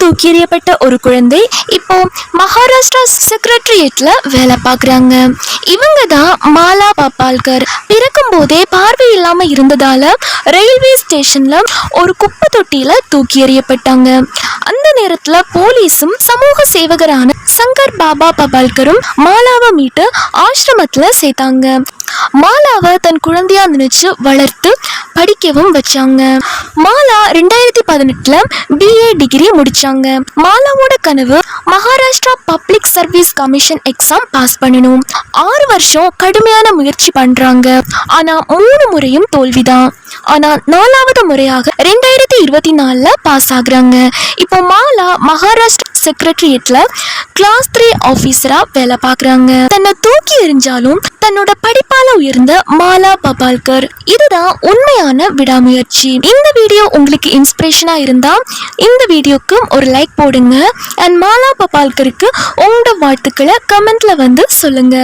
தூக்கி எறியப்பட்ட ஒரு குழந்தை இப்போ மகாராஷ்டிரா செக்ரட்டரியேட்ல வேலை பார்க்குறாங்க. இவங்க தான் மாலா பாப்பால்கர். பிறக்கும் போதே பார்வை இல்லாம இருந்ததால ரயில்வே ஸ்டேஷன்ல ஒரு குப்பை தொட்டியில தூக்கி எறியப்பட்டாங்க அந்த நேரத்துல போலீஸும் சமூக சேவகரான சங்கர் பாபா பபால்கரும் மாலாவை மீட்டு ஆசிரமத்துல சேர்த்தாங்க. மாலாவை தன் குழந்தையா நினைச்சு வளர்த்து படிக்கவும் வச்சாங்க. மாலா ரெண்டாயிரத்தி பதினெட்டுல பிஏ டிகிரி முடிச்சாங்க. மாலாவோட கனவு Maharashtra public service commission exam pass பண்ணணும். ஆறு வருஷம் கடுமையான முயற்சி பண்றாங்க. ஆனா மூணு முறையும் தோல்விதான். ஆனா நாலாவது முறையாக ரெண்டாயிரத்தி இருபத்தி நாலுல பாஸ் ஆகுறாங்க. இப்போ மாலா மகாராஷ்டிரா செக்ரட்டரியேட்ல கிளாஸ் த்ரீ ஆபீசரா வேலை பார்க்குறாங்க. தன்னை தூக்கி எறிஞ்சாலும் தன்னோட படிப்பால உயர்ந்த மாலா பபால்கர். இதுதான் உண்மையான விடாமுயற்சி. இந்த வீடியோ உங்களுக்கு இன்ஸ்பிரேஷனா இருந்தா இந்த வீடியோக்கு ஒரு லைக் போடுங்க. அண்ட் மாலா பபால்கருக்கு உங்களோட வாழ்த்துக்களை கமெண்ட்ல வந்து சொல்லுங்க.